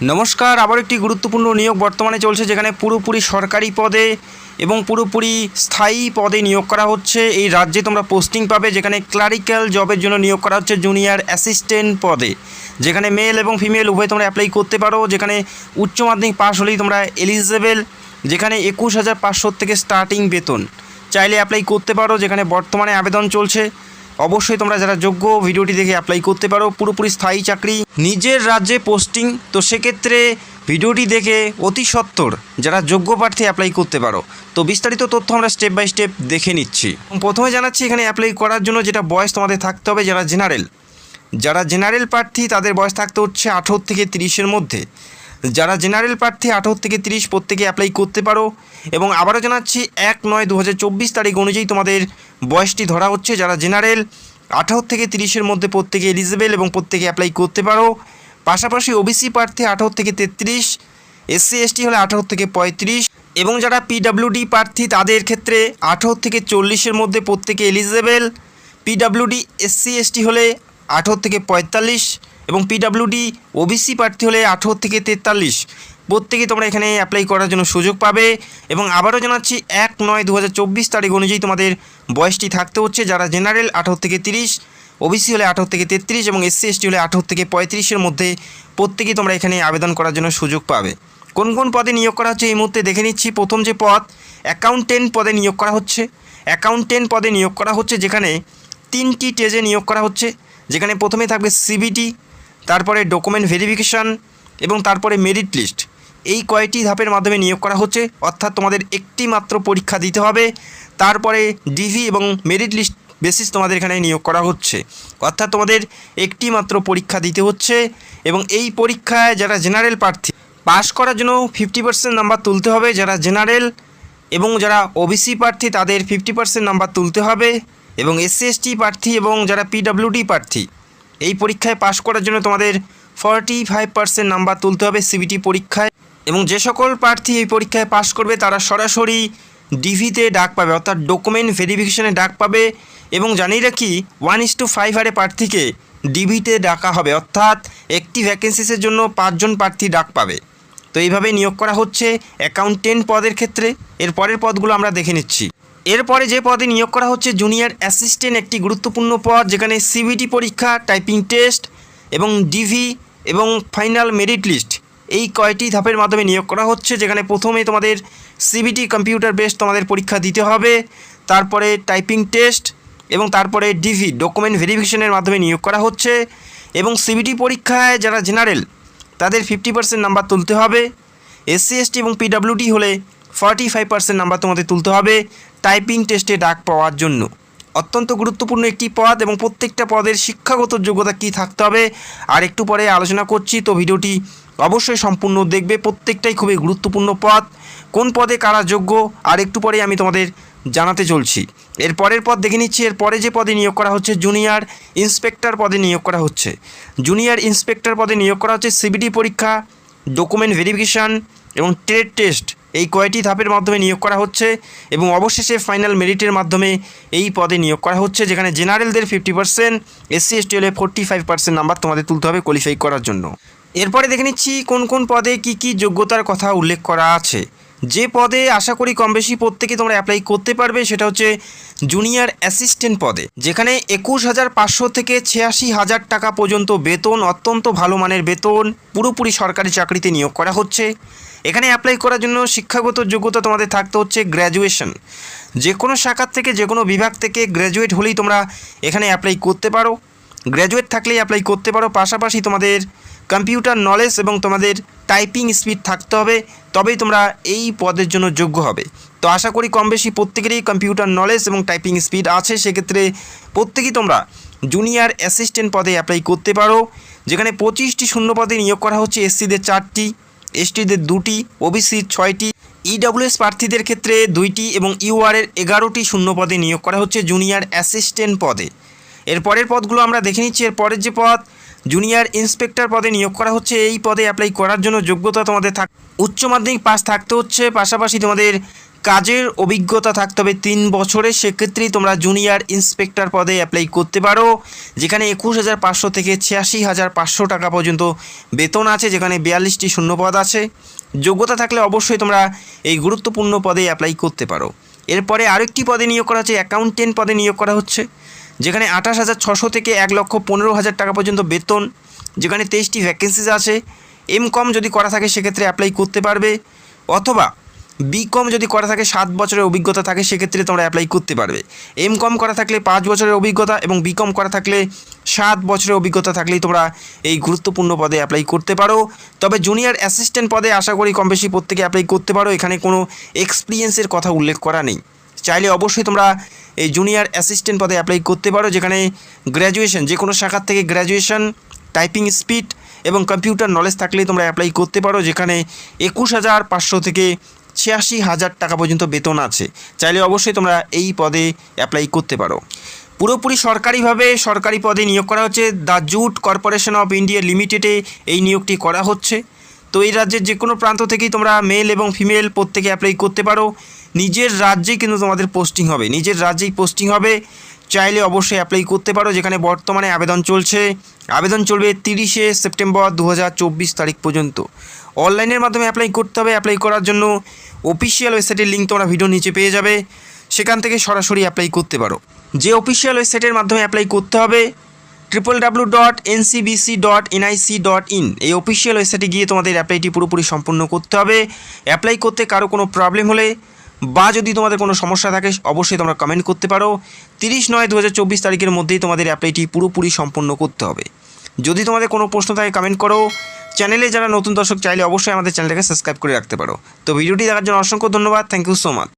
নমস্কার, আবার একটি গুরুত্বপূর্ণ নিয়োগ বর্তমানে চলছে যেখানে পুরোপুরি সরকারি পদে এবং পুরোপুরি স্থায়ী পদে নিয়োগ করা হচ্ছে। এই রাজ্যে তোমরা পোস্টিং পাবে যেখানে ক্লারিক্যাল জবের জন্য নিয়োগ করা হচ্ছে জুনিয়র অ্যাসিস্ট্যান্ট পদে। যেখানে মেল এবং ফিমেল উভয় তোমরা অ্যাপ্লাই করতে পারো। যেখানে উচ্চ মাধ্যমিক পাস হলেই তোমরা এলিজেবেল। যেখানে একুশ হাজার পাঁচশো থেকে স্টার্টিং বেতন। চাইলে অ্যাপ্লাই করতে পারো। যেখানে বর্তমানে আবেদন চলছে। অবশ্যই তোমরা যারা যোগ্য, ভিডিওটি দেখে অ্যাপ্লাই করতে পারো। পুরোপুরি স্থায়ী চাকরি, নিজের রাজ্যে পোস্টিং তো সেক্ষেত্রে ভিডিওটি দেখে অতি সত্বর যারা যোগ্য প্রার্থী অ্যাপ্লাই করতে পারো। তো বিস্তারিত তথ্য আমরা স্টেপ বাই স্টেপ দেখে নিচ্ছি। প্রথমে জানাচ্ছি এখানে অ্যাপ্লাই করার জন্য যেটা বয়স তোমাদের থাকতে হবে, যারা জেনারেল যারা জেনারেল প্রার্থী, তাদের বয়স থাকতে হচ্ছে আঠেরো থেকে তিরিশের মধ্যে। যারা জেনারেল প্রার্থী, আঠারো থেকে তিরিশ প্রত্যেকে অ্যাপ্লাই করতে পারো। এবং আবারও জানাচ্ছি, এক নয় দু তারিখ অনুযায়ী তোমাদের বয়সটি ধরা হচ্ছে। যারা জেনারেল, আঠারো থেকে তিরিশের মধ্যে প্রত্যেকে এলিজিবেল এবং প্রত্যেকে অ্যাপ্লাই করতে পারো। পাশাপাশি ওবিসি প্রার্থী, আঠারো থেকে তেত্রিশ এসসি এসটি হলে আঠারো থেকে পঁয়ত্রিশ এবং যারা পিডাব্লিউডি প্রার্থী, তাদের ক্ষেত্রে আঠারো থেকে চল্লিশের মধ্যে প্রত্যেকে এলিজিবেল পিডাব্লিউডি এসসি এসটি হলে আঠারো থেকে পঁয়তাল্লিশ এবং পিডাব্লিউডি ওবিসি প্রার্থী হলে আঠেরো থেকে তেতাল্লিশ। প্রত্যেকে তোমরা এখানে অ্যাপ্লাই করার জন্য সুযোগ পাবে এবং আবারও জানাচ্ছি, এক নয় দু তারিখ অনুযায়ী তোমাদের বয়সটি থাকতে হচ্ছে। যারা জেনারেল, আঠেরো থেকে তিরিশ ওবিসি হলে আঠেরো থেকে তেত্রিশ এবং এসসি এসটি হলে আঠেরো থেকে পঁয়ত্রিশের মধ্যে প্রত্যেকেই তোমরা এখানে আবেদন করার জন্য সুযোগ পাবে। কোন কোন পদে নিয়োগ করা হচ্ছে এই মুহূর্তে দেখে নিচ্ছি। প্রথম যে পদ অ্যাকাউন্টেন্ট পদে নিয়োগ করা হচ্ছে। অ্যাকাউন্টেন্ট পদে নিয়োগ করা হচ্ছে যেখানে তিনটি টেজে নিয়োগ করা হচ্ছে। যেখানে প্রথমে থাকবে সিবিটি তারপরে ডকুমেন্ট ভেরিফিকেশান এবং তারপরে মেরিট লিস্ট। এই কয়টি ধাপের মাধ্যমে নিয়োগ করা হচ্ছে, অর্থাৎ তোমাদের একটি মাত্র পরীক্ষা দিতে হবে। তারপরে ডিভি এবং মেরিট লিস্ট বেসিস তোমাদের এখানে নিয়োগ করা হচ্ছে। অর্থাৎ তোমাদের একটি মাত্র পরীক্ষা দিতে হচ্ছে এবং এই পরীক্ষায় যারা জেনারেল প্রার্থী, পাশ করার জন্য ফিফটি পার্সেন্ট নাম্বার তুলতে হবে। যারা জেনারেল এবং যারা ওবিসি প্রার্থী, তাদের ফিফটি পার্সেন্ট নাম্বার তুলতে হবে এবং এসসি এসটি প্রার্থী এবং যারা পিডাব্লিউডি প্রার্থী এই পরীক্ষায় পাশ করার জন্য তোমাদের ফর্টি ফাইভ পার্সেন্ট নাম্বার তুলতে হবে সিবিটি পরীক্ষায়। এবং যে সকল প্রার্থী এই পরীক্ষায় পাশ করবে, তারা সরাসরি ডিভিতে ডাক পাবে, অর্থাৎ ডকুমেন্ট ভেরিফিকেশনে ডাক পাবে। এবং জানিয়ে রাখি ওয়ান ইস টু ফাইভ হারে প্রার্থীকে ডিভিতে ডাকা হবে, অর্থাৎ একটি ভ্যাকেন্সিসের জন্য পাঁচজন প্রার্থী ডাক পাবে। তো এইভাবে নিয়োগ করা হচ্ছে অ্যাকাউন্টেন্ট পদের ক্ষেত্রে। এর পরের পদগুলো আমরা দেখে নিচ্ছি। এরপরে যে পদে নিয়োগ করা হচ্ছে জুনিয়র অ্যাসিস্ট্যান্ট একটি গুরুত্বপূর্ণ পদ, যেখানে সিবিটি পরীক্ষা টাইপিং টেস্ট এবং ডিভি এবং ফাইনাল মেরিট লিস্ট এই কয়টি ধাপের মাধ্যমে নিয়োগ করা হচ্ছে, যেখানে প্রথমে তোমাদের সিবিটি কম্পিউটার বেস তোমাদের পরীক্ষা দিতে হবে, তারপরে টাইপিং টেস্ট এবং তারপরে ডিভি ডকুমেন্ট ভেরিফিকেশনের মাধ্যমে নিয়োগ করা হচ্ছে এবং সিবিটি পরীক্ষায় যারা জেনারেল তাদের ফিফটি পার্সেন্ট নাম্বার তুলতে হবে। এসসি এসটি এবং পিডাব্লিউডি হলে ফর্টি ফাইভ পার্সেন্ট নাম্বার তোমাদের তুলতে হবে। টাইপিং টেস্টে ডাক পাওয়ার জন্য। অত্যন্ত গুরুত্বপূর্ণ একটি পদ এবং প্রত্যেকটা পদের শিক্ষাগত যোগ্যতা কী থাকতে হবে, আর একটু পরে আলোচনা করছি। তো ভিডিওটি অবশ্যই সম্পূর্ণ দেখবে, প্রত্যেকটাই খুবই গুরুত্বপূর্ণ পদ। কোন পদে কারা যোগ্য, আর একটু পরে আমি তোমাদের জানাতে চলছি। এর পরের পদ দেখে নিচ্ছি, এর পরে যে পদে নিয়োগ করা হচ্ছে, জুনিয়র ইন্সপেক্টর পদে নিয়োগ করা হচ্ছে। জুনিয়র ইন্সপেক্টর পদে নিয়োগ করা হচ্ছে, সিবিটি পরীক্ষা, ডকুমেন্ট ভেরিফিকেশান এবং ট্রেড টেস্ট। এই কয়টি ধাপের মাধ্যমে নিয়োগ করা হচ্ছে এবং অবশেষে ফাইনাল মেরিটের মাধ্যমে এই পদে নিয়োগ করা হচ্ছে, যেখানে জেনারেলদের ফিফটি পার্সেন্ট, এসসি, এসটি হলে ফোর্টি ফাইভ পার্সেন্ট নাম্বার তোমাদের তুলতে হবে কোয়ালিফাই করার জন্য। এরপরে দেখে নিচ্ছি কোন কোন পদে কি কি যোগ্যতার কথা উল্লেখ করা আছে। যে পদে আশা করি কম বেশি প্রত্যেকে তোমরা অ্যাপ্লাই করতে পারবে সেটা হচ্ছে জুনিয়র অ্যাসিস্ট্যান্ট পদে, যেখানে একুশ হাজার পাঁচশো থেকে ছিয়াশি হাজার টাকা পর্যন্ত বেতন, অত্যন্ত ভালো মানের বেতন, পুরোপুরি সরকারি চাকরিতে নিয়োগ করা হচ্ছে। এখানে অ্যাপ্লাই করার জন্য শিক্ষাগত যোগ্যতা তোমাদের থাকতে হচ্ছে গ্র্যাজুয়েশন যে কোনো শাখার থেকে যে কোনো বিভাগ থেকে গ্র্যাজুয়েট হলেই তোমরা এখানে অ্যাপ্লাই করতে পারো। গ্র্যাজুয়েট থাকলেই অ্যাপ্লাই করতে পারো। পাশাপাশি তোমাদের কম্পিউটার নলেজ এবং তোমাদের টাইপিং স্পিড থাকতে হবে। তবেই তোমরা এই পদের জন্য যোগ্য হবে। তো আশা করি কম বেশি প্রত্যেকেরই কম্পিউটার নলেজ এবং টাইপিং স্পিড আছে। সেক্ষেত্রে প্রত্যেকেই তোমরা জুনিয়র অ্যাসিস্ট্যান্ট পদে অ্যাপ্লাই করতে পারো। যেখানে পঁচিশটি শূন্য পদে নিয়োগ করা হচ্ছে এসসিদের চারটি। এসটিদের দুটি ওবিসির ছয়টি ইডব্লিউএস প্রার্থীদের ক্ষেত্রে দুইটি এবং ইউআরের এগারোটি শূন্য পদে নিয়োগ করা হচ্ছে জুনিয়র অ্যাসিস্ট্যান্ট পদে। এর পরের পদগুলো আমরা দেখে নিচ্ছি। এর পরের যে পদ, জুনিয়র ইন্সপেক্টর পদে নিয়োগ করা হচ্ছে। এই পদে অ্যাপ্লাই করার জন্য যোগ্যতা তোমাদের থাক উচ্চ মাধ্যমিক পাস থাকতে হচ্ছে। পাশাপাশি তোমাদের কাজের অভিজ্ঞতা থাকতে হবে তিন বছরের সেক্ষেত্রেই তোমরা জুনিয়র ইন্সপেক্টর পদে অ্যাপ্লাই করতে পারো, যেখানে একুশ হাজার পাঁচশো থেকে ছিয়াশি হাজার পাঁচশো টাকা পর্যন্ত বেতন আছে, যেখানে বিয়াল্লিশটি শূন্যপদ আছে। যোগ্যতা থাকলে অবশ্যই তোমরা এই গুরুত্বপূর্ণ পদে অ্যাপ্লাই করতে পারো। এরপরে আরেকটি পদে নিয়োগ করা হচ্ছে অ্যাকাউন্টেন্ট পদে নিয়োগ করা হচ্ছে, যেখানে আঠাশ হাজার ছশো থেকে এক লক্ষ পনেরো হাজার টাকা পর্যন্ত বেতন, যেখানে তেইশটি ভ্যাকেন্সিজ আছে। এম কম যদি করা থাকে, সেক্ষেত্রে অ্যাপ্লাই করতে পারবে। অথবা বি কম যদি করা থাকে, সাত বছরের অভিজ্ঞতা থাকে, সেক্ষেত্রে তোমরা অ্যাপ্লাই করতে পারবে। এম কম করা থাকলে পাঁচ বছরের অভিজ্ঞতা এবং বি কম করা থাকলে সাত বছরের অভিজ্ঞতা থাকলেই তোমরা এই গুরুত্বপূর্ণ পদে অ্যাপ্লাই করতে পারো। তবে জুনিয়র অ্যাসিস্ট্যান্ট পদে আশা করি কম বেশি প্রত্যেকে অ্যাপ্লাই করতে পারো। এখানে কোনো এক্সপিরিয়েন্সের কথা উল্লেখ করা নেই। চাইলে অবশ্যই তোমরা এই জুনিয়র অ্যাসিস্ট্যান্ট পদে অ্যাপ্লাই করতে পারো, যেখানে গ্র্যাজুয়েশন যে কোনো শাখার থেকে গ্র্যাজুয়েশন টাইপিং স্পিড এবং কম্পিউটার নলেজ থাকলেই তোমরা অ্যাপ্লাই করতে পারো, যেখানে একুশ হাজার পাঁচশো থেকে ছিয়াশি হাজার টাকা পর্যন্ত বেতন আছে। চাইলে অবশ্যই তোমরা এই পদে অ্যাপ্লাই করতে পারো। পুরোপুরি সরকারিভাবে সরকারি পদে নিয়োগ করা হচ্ছে। The jute corporation of India লিমিটেডে এই নিয়োগটি করা হচ্ছে। তো এই রাজ্যের যে কোনো প্রান্ত থেকেই তোমরা মেল এবং ফিমেল প্রত্যেকে অ্যাপ্লাই করতে পারো। নিজের রাজ্যেই কিন্তু তোমাদের পোস্টিং হবে। নিজের রাজ্যেই পোস্টিং হবে। চাইলে অবশ্যই অ্যাপ্লাই করতে পারো, যেখানে বর্তমানে আবেদন চলছে। আবেদন চলবে তিরিশে সেপ্টেম্বর দু হাজার চব্বিশ তারিখ পর্যন্ত। অনলাইনের মাধ্যমে অ্যাপ্লাই করতে হবে। অ্যাপ্লাই করার জন্য অফিসিয়াল ওয়েবসাইটের লিঙ্ক তোমরা ভিডিও নিচে পেয়ে যাবে। সেখান থেকে সরাসরি অ্যাপ্লাই করতে পারো। যে অফিসিয়াল ওয়েবসাইটের মাধ্যমে অ্যাপ্লাই করতে হবে triple W dot NCBC dot NIC dot in এই অফিসিয়াল ওয়েবসাইটে গিয়ে তোমাদের অ্যাপ্লাইটি পুরোপুরি সম্পূর্ণ করতে হবে। অ্যাপ্লাই করতে কারও কোনো প্রবলেম হলে বা যদি তোমাদের কোনো সমস্যা থাকে, অবশ্যই তোমরা কমেন্ট করতে পারো। তিরিশ নয় দু তারিখের মধ্যেই তোমাদের অ্যাপ্লাইটি পুরোপুরি সম্পন্ন করতে হবে। যদি তোমাদের কোনো প্রশ্ন থাকে কমেন্ট করো। চ্যানেলে যারা নতুন দর্শক, চাইলে অবশ্যই আমাদের চ্যানেলটাকে সাবস্ক্রাইব করে রাখতে পারো। তো ভিডিওটি দেখার জন্য অসংখ্য ধন্যবাদ। Thank you so much